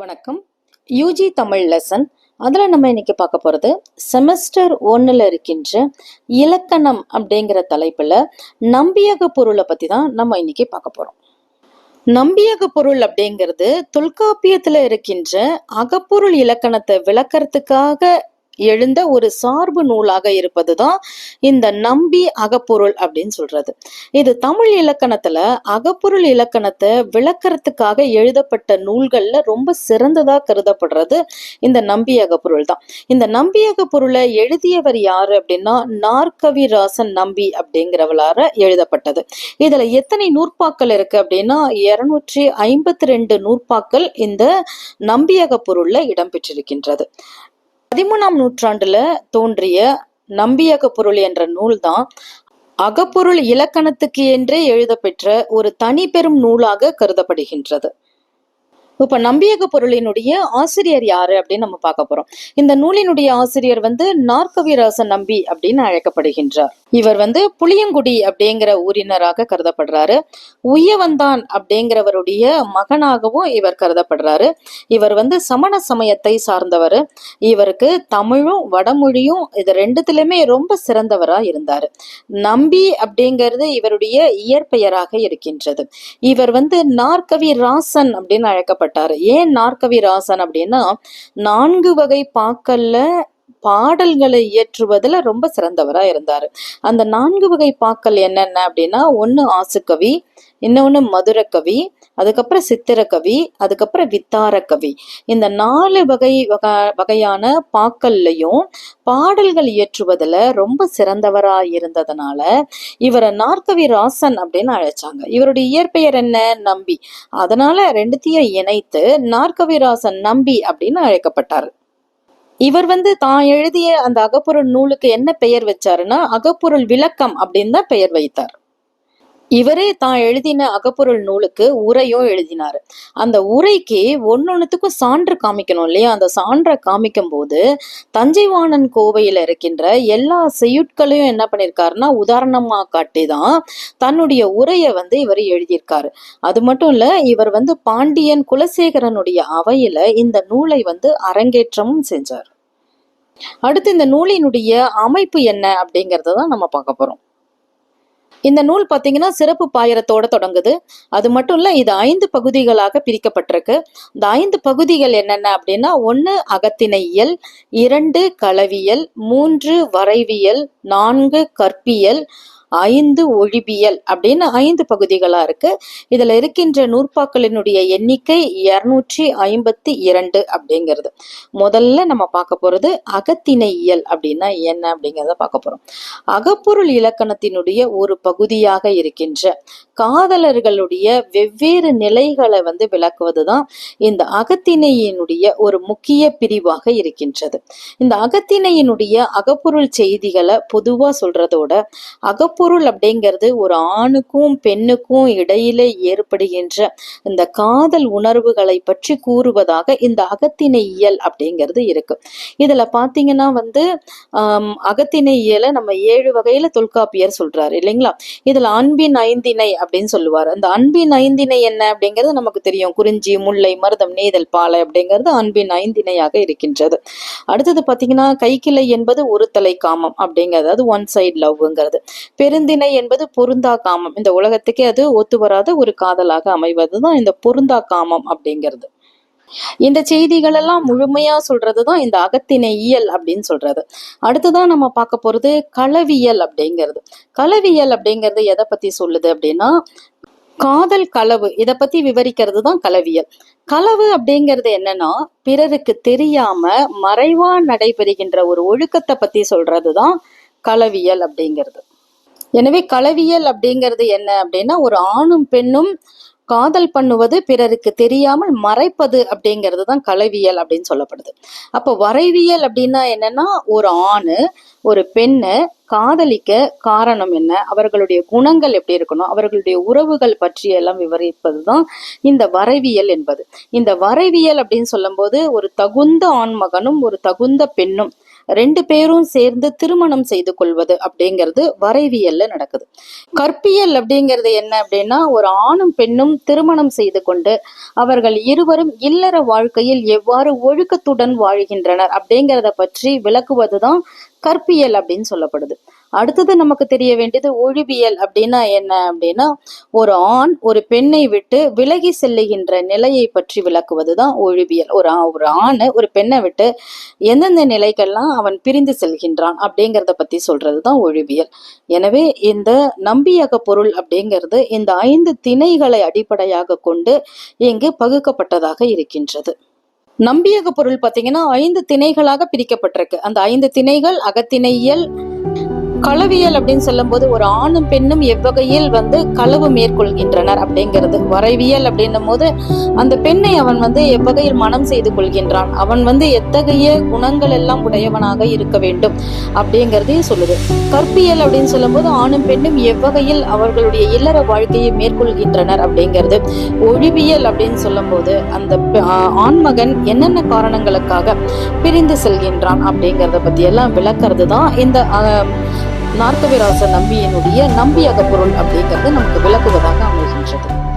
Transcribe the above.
வணக்கம். UG Tamil lesson அதில் நம்ம இன்னைக்கு பார்க்க போகிறது செமஸ்டர் ஒன்றில் இருக்கின்ற இலக்கணம் அப்படிங்கிற தலைப்பில் நம்பியக பொருளை பற்றி தான் நம்ம இன்னைக்கு பார்க்க போகிறோம் நம்பியக பொருள் அப்படிங்கிறது தொல்காப்பியத்தில் இருக்கின்ற அகப்பொருள் இலக்கணத்தை விளக்கறதுக்காக எழுந்த ஒரு சார்பு நூலாக இருப்பதுதான் இந்த நம்பி அகப்பொருள் அப்படின்னு சொல்றது. இது தமிழ் இலக்கணத்துல அகப்பொருள் இலக்கணத்தை விளக்கறதுக்காக எழுதப்பட்ட நூல்கள்ல ரொம்ப சிறந்ததா கருதப்படுறது இந்த நம்பி அகப்பொருள் தான். இந்த நம்பி அகப்பொருளை எழுதியவர் யாரு அப்படின்னா நாற்கவிராசன் நம்பி அப்படிங்கிறவளார எழுதப்பட்டது. இதுல எத்தனை நூற்பாக்கள் இருக்கு அப்படின்னா இருநூற்றி ஐம்பத்தி ரெண்டு நூற்பாக்கள் இந்த நம்பியக பொருள்ல இடம்பெற்றிருக்கின்றது. பதிமூணாம் நூற்றாண்டுல தோன்றிய நம்பியக பொருள் என்ற நூல்தான் அகப்பொருள் இலக்கணத்துக்கு என்றே எழுதப்பெற்ற ஒரு தனி பெரும் நூலாக கருதப்படுகின்றது. இப்ப நம்பியக பொருளினுடைய ஆசிரியர் யாரு அப்படின்னு நம்ம பார்க்க போறோம். இந்த நூலினுடைய ஆசிரியர் வந்து நாற்கவிராசன் நம்பி அப்படின்னு அழைக்கப்படுகின்றார். இவர் வந்து புளியங்குடி அப்படிங்கிற ஊரினராக கருதப்படுறாரு. உயவந்தான் அப்படிங்கிறவருடைய மகனாகவும் இவர் கருதப்படுறாரு. இவர் வந்து சமண சமயத்தை சார்ந்தவர். இவருக்கு தமிழும் வடமொழியும் இது ரெண்டுத்திலுமே ரொம்ப சிறந்தவரா இருந்தார். நம்பி அப்படிங்கிறது இவருடைய இயற்பெயராக இருக்கின்றது. இவர் வந்து நாற்கவி ராசன் அப்படின்னு அழைக்கப்பட்டாரு ஏன் நாற்கவிராசன் அப்படின்னா நான்கு வகை பாக்கல்ல பாடல்களை இயற்றுவதில் ரொம்ப சிறந்தவரா இருந்தாரு. அந்த நான்கு வகை பாக்கள் என்னென்ன அப்படின்னா ஒன்று ஆசுக்கவி இன்னொன்று மதுரக்கவி அதுக்கப்புறம் சித்திரக்கவி அதுக்கப்புறம் வித்தாரக்கவி இந்த நாலு வகை வகை வகையான பாக்கள்லையும் பாடல்கள் இயற்றுவதில் ரொம்ப சிறந்தவராக இருந்ததுனால இவரை நாற்கவி ராசன் அப்படின்னு அழைச்சாங்க. இவருடைய இயற்பெயர் என்ன? நம்பி. அதனால ரெண்டுத்தையும் இணைத்து நார்கவி ராசன் நம்பி அப்படின்னு அழைக்கப்பட்டார். இவர் வந்து தான் எழுதிய அந்த அகப்பொருள் நூலுக்கு என்ன பெயர் வச்சாருன்னா அகப்பொருள் விளக்கம் அப்படின்னு தான் பெயர் வைத்தார். இவரே தான் எழுதின அகப்பொருள் நூலுக்கு உரையும் எழுதினார். அந்த உரைக்கு ஒன்னொன்னுத்துக்கும் சான்று காமிக்கணும் இல்லையா? அந்த சான்றை காமிக்கும் போது தஞ்சைவாணன் கோவையில் இருக்கின்ற எல்லா செய்யுட்களையும் என்ன பண்ணியிருக்காருன்னா உதாரணமாக காட்டி தான் தன்னுடைய உரையை வந்து இவர் எழுதியிருக்காரு. அது மட்டும் இல்லை இவர் வந்து பாண்டியன் குலசேகரனுடைய அவையில் இந்த நூலை வந்து அரங்கேற்றமும் செஞ்சார். அடுத்து இந்த நூலினுடைய அமைப்பு என்ன அப்படிங்கிறத தான் நம்ம பார்க்க போகிறோம் இந்த நூல் பார்த்தீங்கன்னா சிறப்பு பாயிரத்தோட தொடங்குது. அது மட்டும் இல்ல இது ஐந்து பகுதிகளாக பிரிக்கப்பட்டிருக்கு. இந்த ஐந்து பகுதிகள் என்னென்ன அப்படின்னா ஒன்று அகத்தினையியல் இரண்டு களவியல் மூன்று வரைவியல் நான்கு கற்பியல் ஐந்து ஒழிபியல் அப்படின்னு ஐந்து பகுதிகளா இருக்கு. இதுல இருக்கின்ற நூற்பாக்களினுடைய எண்ணிக்கை இருநூற்றி ஐம்பத்தி இரண்டு அப்படிங்கிறது. முதல்ல நம்ம பார்க்க போறது அகத்திணையியல் அப்படின்னா என்ன அப்படிங்கிறத பார்க்க போகிறோம் அகப்பொருள் இலக்கணத்தினுடைய ஒரு பகுதியாக இருக்கின்ற காதலர்களுடைய வெவ்வேறு நிலைகளை வந்து விளக்குவதுதான் இந்த அகத்திணையினுடைய ஒரு முக்கிய பிரிவாக இருக்கின்றது. இந்த அகத்திணையினுடைய அகப்பொருள் செய்திகளை பொதுவா சொல்றதோட அகப்பொருள் அப்படிங்கிறது ஒரு ஆணுக்கும் பெண்ணுக்கும் இடையிலே ஏற்படுகின்ற இந்த காதல் உணர்வுகளை பற்றி கூறுவதாக இந்த அகத்திணையியல் அப்படிங்கிறது இருக்கு. இதுல பாத்தீங்கன்னா வந்து அகத்தினை அகத்திணையியலை நம்ம ஏழு வகையில தொல்காப்பியர் சொல்றாரு இல்லைங்களா? இதுல அன்பின் ஐந்தினை அப்படின்னு சொல்லுவார். அந்த அன்பின் ஐந்தினை என்ன அப்படிங்கிறது நமக்கு தெரியும். குறிஞ்சி முல்லை மருதம் நீதல் பாலை அப்படிங்கிறது அன்பின் ஐந்தினையாக இருக்கின்றது. அடுத்தது பாத்தீங்கன்னா கைக்கிளை என்பது ஒரு தலை காமம் அப்படிங்கிறது அது ஒன் சைடு லவ்ங்கிறது பெருந்திணை என்பது பொருந்தா காமம் இந்த உலகத்துக்கே அது ஒத்து வராத ஒரு காதலாக அமைவதுதான் இந்த பொருந்தா காமம் அப்படிங்கிறது. இந்த செய்திகள் எல்லாம் முழுமையா சொல்றதுதான் இந்த அகத்திணை இயல் அப்படின்னு சொல்றது. அடுத்துதான் நம்ம பார்க்க போறது களவியல் அப்படிங்கிறது. களவியல் அப்படிங்கிறது எதை பத்தி சொல்லுது அப்படின்னா காதல் களவு இதை பத்தி விவரிக்கிறது தான் களவியல். களவு அப்படிங்கிறது என்னன்னா பிறருக்கு தெரியாம மறைவா நடைபெறுகின்ற ஒரு ஒழுக்கத்தை பத்தி சொல்றதுதான் களவியல் அப்படிங்கிறது. எனவே களவியல் அப்படிங்கிறது என்ன அப்படின்னா ஒரு ஆணும் பெண்ணும் காதல் பண்ணுவது பிறருக்கு தெரியாமல் மறைப்பது அப்படிங்கிறது தான் களவியல் அப்படின்னு சொல்லப்படுது. அப்போ வரைவியல் அப்படின்னா என்னன்னா ஒரு ஆணு ஒரு பெண்ணை காதலிக்க காரணம் என்ன? அவர்களுடைய குணங்கள் எப்படி இருக்கணும்? அவர்களுடைய உறவுகள் பற்றி எல்லாம் விவரிப்பது தான் இந்த வரைவியல் என்பது. இந்த வரைவியல் அப்படின்னு சொல்லும்போது ஒரு தகுந்த ஆண்மகனும் ஒரு தகுந்த பெண்ணும் ரெண்டு பேரும் சேர்ந்து திருமணம் செய்து கொள்வது அப்படிங்கிறது வரைவியல்ல நடக்குது. கற்பியல் அப்படிங்கிறது என்ன அப்படின்னா ஒரு ஆணும் பெண்ணும் திருமணம் செய்து கொண்டு அவர்கள் இருவரும் இல்லற வாழ்க்கையில் எவ்வாறு ஒழுக்கத்துடன் வாழ்கின்றனர் அப்படிங்கிறத பற்றி விளக்குவதுதான் கற்பியல் அப்படின்னு சொல்லப்படுது. அடுத்தது நமக்கு தெரிய வேண்டியது ஒழிவியல் அப்படின்னா என்ன அப்படின்னா ஒரு ஆண் ஒரு பெண்ணை விட்டு விலகி செல்லுகின்ற நிலையை பற்றி விளக்குவதுதான் ஒழிவியல். ஒரு ஆ- ஒரு ஆண் ஒரு பெண்ணை விட்டு எந்தெந்த நிலைக்கெல்லாம் அவன் பிரிந்து செல்கின்றான் அப்படிங்கிறத பத்தி சொல்றதுதான் ஒழிவியல். எனவே இந்த நம்பியக பொருள் அப்படிங்கிறது இந்த ஐந்து திணைகளை அடிப்படையாக கொண்டு இங்கு பகுக்கப்பட்டதாக இருக்கின்றது. நம்பியக பொருள் பார்த்தீங்கன்னா ஐந்து திணைகளாக பிரிக்கப்பட்டிருக்கு. அந்த ஐந்து திணைகள் அகத்திணையியல் களவியல் அப்படின்னு சொல்லும்போது ஒரு ஆணும் பெண்ணும் எவ்வகையில் வந்து களவு மேற்கொள்கின்றனர் அப்படிங்கிறது. வரைவியல் அப்படின்னும் போது அந்த பெண்ணை அவன் வந்து எவ்வகையில் மனம் செய்து கொள்கின்றான். அவன் வந்து எத்தகைய குணங்கள் எல்லாம் உடையவனாக இருக்க வேண்டும் அப்படிங்கிறதையும் சொல்லுது. கற்பியல் அப்படின்னு சொல்லும்போது ஆணும் பெண்ணும் எவ்வகையில் அவர்களுடைய இல்லற வாழ்க்கையை மேற்கொள்கின்றனர் அப்படிங்கிறது. ஒழிவியல் அப்படின்னு சொல்லும்போது அந்த ஆண்மகன் என்னென்ன காரணங்களுக்காக பிரிந்து செல்கின்றான் அப்படிங்கிறத பத்தி எல்லாம் விளக்கிறது தான் இந்த நார்க்கவிராச நம்பியினுடைய நம்பியக பொருள் அப்படிங்கிறது நமக்கு விளக்குவதாக அமைகின்றது.